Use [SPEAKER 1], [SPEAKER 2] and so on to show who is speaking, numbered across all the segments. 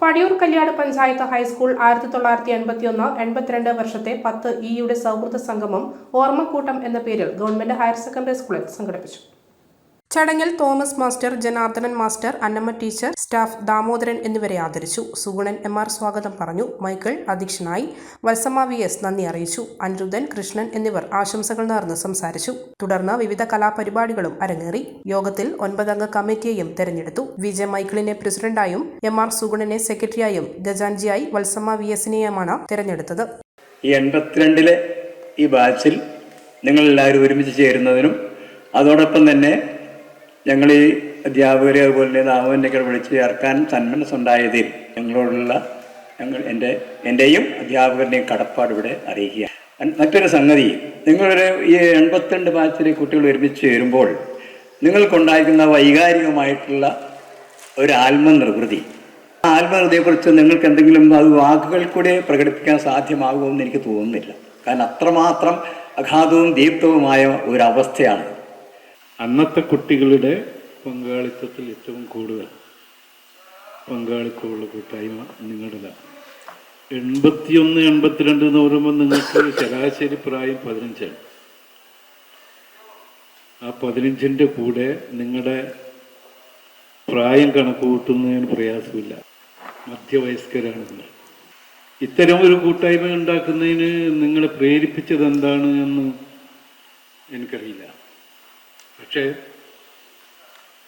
[SPEAKER 1] Padiyoor Kalliad panchayat high school ആയിരത്തി തൊള്ളായിരത്തി എൺപത്തി ഒന്ന് എൺപത്തിരണ്ട് വർഷത്തെ പത്ത് ഇയുടെ സൗഹൃദ സംഗമം ഓർമ്മക്കൂട്ടം എന്ന പേരിൽ ഗവൺമെന്റ് ഹയർ സെക്കൻഡറി സ്കൂളിൽ സംഘടിപ്പിച്ചു. ചടങ്ങിൽ Thomas master Janardhanan master Annamma teacher staff Damodaran എന്നിവരെ ആദരിച്ചു. സുഗുണൻ എം ആർ സ്വാഗതം പറഞ്ഞു. മൈക്കിൾ അധ്യക്ഷനായി. വത്സമ വി എസ് നന്ദി അറിയിച്ചു. അനിരുദ്ധൻ കൃഷ്ണൻ എന്നിവർ ആശംസകൾ നേർന്ന് സംസാരിച്ചു. തുടർന്ന് വിവിധ കലാപരിപാടികളും അരങ്ങേറി. യോഗത്തിൽ ഒൻപതംഗ കമ്മിറ്റിയെയും തെരഞ്ഞെടുത്തു. വി ജെ മൈക്കിളിനെ പ്രസിഡന്റായും എം ആർ സുഗുണനെ സെക്രട്ടറിയായും ഗജാൻജിയായി വത്സമ്മ വി എസിനെയുമാണ് തെരഞ്ഞെടുത്തത്.
[SPEAKER 2] ഈ ഈ ബാച്ചിൽ നിങ്ങളെല്ലാവരും ഒരുമിച്ച് ചേരുന്നതിനും അതോടൊപ്പം തന്നെ ഞങ്ങൾ ഈ അധ്യാപകരെ അതുപോലെ തന്നെ ദാമോദരനെയൊക്കെ വിളിച്ച് ചേർക്കാൻ സന്മനസ്സുണ്ടായതിൽ ഞങ്ങളോടുള്ള ഞങ്ങൾ എന്റെ എന്റെയും അധ്യാപകരുടെയും കടപ്പാട് ഇവിടെ അറിയിക്കുക. മറ്റൊരു സംഗതി നിങ്ങളൊരു ഈ എൺപത്തിരണ്ട് ബാച്ചിലെ കുട്ടികൾ ഒരുമിച്ച് ചേരുമ്പോൾ നിങ്ങൾക്കുണ്ടായിരിക്കുന്ന വൈകാരികമായിട്ടുള്ള ഒരു ആത്മനിർവൃതി. ആ ആത്മനിർവൃതിയെക്കുറിച്ച് നിങ്ങൾക്ക് എന്തെങ്കിലും അത് വാക്കുകൾ കൂടെ പ്രകടിപ്പിക്കാൻ സാധ്യമാകുമെന്ന് എനിക്ക് തോന്നുന്നില്ല. കാരണം അത്രമാത്രം അഗാധവും ദീപ്തവുമായ ഒരവസ്ഥയാണ്.
[SPEAKER 3] അന്നത്തെ കുട്ടികളുടെ പങ്കാളിത്തത്തിൽ ഏറ്റവും കൂടുതൽ പങ്കാളിത്തമുള്ള കൂട്ടായ്മ നിങ്ങളുടേതാണ്. എൺപത്തിയൊന്ന് എൺപത്തിരണ്ട് എന്ന് പറയുമ്പോൾ നിങ്ങൾക്ക് ശരാശരി പ്രായം പതിനഞ്ചാണ്. ആ പതിനഞ്ചിന്റെ കൂടെ നിങ്ങളുടെ പ്രായം കണക്ക് കൂട്ടുന്നതിന് പ്രയാസമില്ല. മധ്യവയസ്കരാണ് നിങ്ങൾ ഇത്തരം ഒരു കൂട്ടായ്മ ഉണ്ടാക്കുന്നതിന് നിങ്ങളെ പ്രേരിപ്പിച്ചത് എന്താണ് എന്ന് എനിക്കറിയില്ല. പക്ഷേ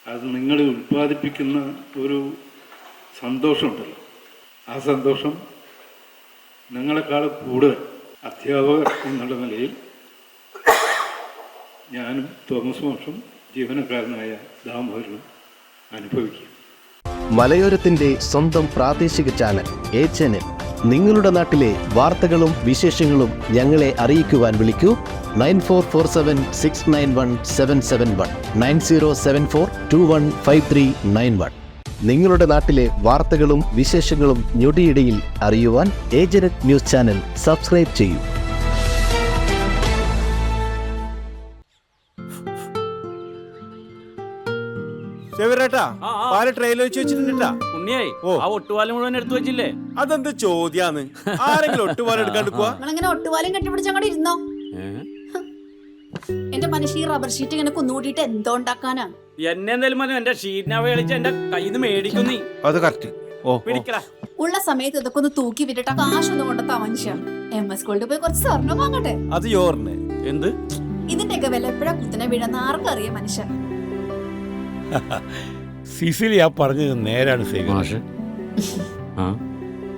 [SPEAKER 3] അത് നിങ്ങൾ ഉൽപ്പാദിപ്പിക്കുന്ന ഒരു സന്തോഷമുണ്ടല്ലോ. ആ സന്തോഷം നിങ്ങളെക്കാൾ കൂടുതൽ അധ്യാപകർ എന്നുള്ള നിലയിൽ ഞാനും തോമസ് മോഷും ജീവനക്കാരനായ ദാമോദരനും അനുഭവിക്കും.
[SPEAKER 4] മലയോരത്തിന്റെ സ്വന്തം പ്രാദേശിക ചാനൽ എ ചാനൽ. നിങ്ങളുടെ നാട്ടിലെ വാർത്തകളും വിശേഷങ്ങളും ഞങ്ങളെ അറിയിക്കുവാൻ വിളിക്കൂ. Nine four four seven six nine one seven seven one nine zero seven four two one five three nine one നിങ്ങളുടെ നാട്ടിലെ വാർത്തകളും വിശേഷങ്ങളും ഞൊടിയിടയിൽ അറിയുവാൻ ഏജനറ്റ് ന്യൂസ് ചാനൽ സബ്സ്ക്രൈബ് ചെയ്യൂ.
[SPEAKER 5] ചെവിരേട്ടാ. പാൽ ട്രെയിലർ വെച്ച് വെച്ചിട്ടുണ്ടാ?
[SPEAKER 6] ഉണ്ണിയായി ആ ഒട്ടുപാലം മുഴുവൻ എടുത്തു വെച്ചില്ലേ?
[SPEAKER 5] അതെന്ത് ചോദ്യാന്ന്? ആരെങ്കിലും ഒട്ടുപാലം എടുക്കാണ്ട് പോവാ?
[SPEAKER 7] ഒട്ടുപാലം ഒട്ടുപാലും കെട്ടിപ്പിടിച്ച് അങ്ങോട്ട് ഇരുന്നോ? എന്റെ മനുഷ്യ ഈ റബ്ബർ ഷീറ്റ് ഇങ്ങനെ കുന്നുകൂട്ടിയിട്ട് എന്തോ ഉണ്ടാക്കാനാ?
[SPEAKER 6] എന്നെ എന്തായാലും മതി എന്റെ ഷീറ്റിനെ വേളിച്ച് എന്റെ കയ്യിൽ നിന്ന് മേടിക്കുന്നു നീ.
[SPEAKER 5] അത് കറക്റ്റ് ഓ.
[SPEAKER 6] പിടിക്കടാ.
[SPEAKER 7] ഉള്ള സമയത്ത് ഇതൊക്കെ ഒന്ന് തൂക്കി വിട്ടിട്ട് കാശ് കാശൊന്നും കൊണ്ട മനുഷ്യ. എം എസ് സ്കൂളിൽ പോയി കുറച്ച് സ്വർണം വാങ്ങട്ടെ.
[SPEAKER 5] അത് യോറിന്.
[SPEAKER 6] എന്ത്?
[SPEAKER 7] ഇതിന്റെയൊക്കെ വില എപ്പോഴാ കുത്തിനെ വീഴുന്ന ആർക്കും അറിയാം മനുഷ്യ.
[SPEAKER 8] സിസിലി ആ പറഞ്ഞത് നേരാണ് സേവ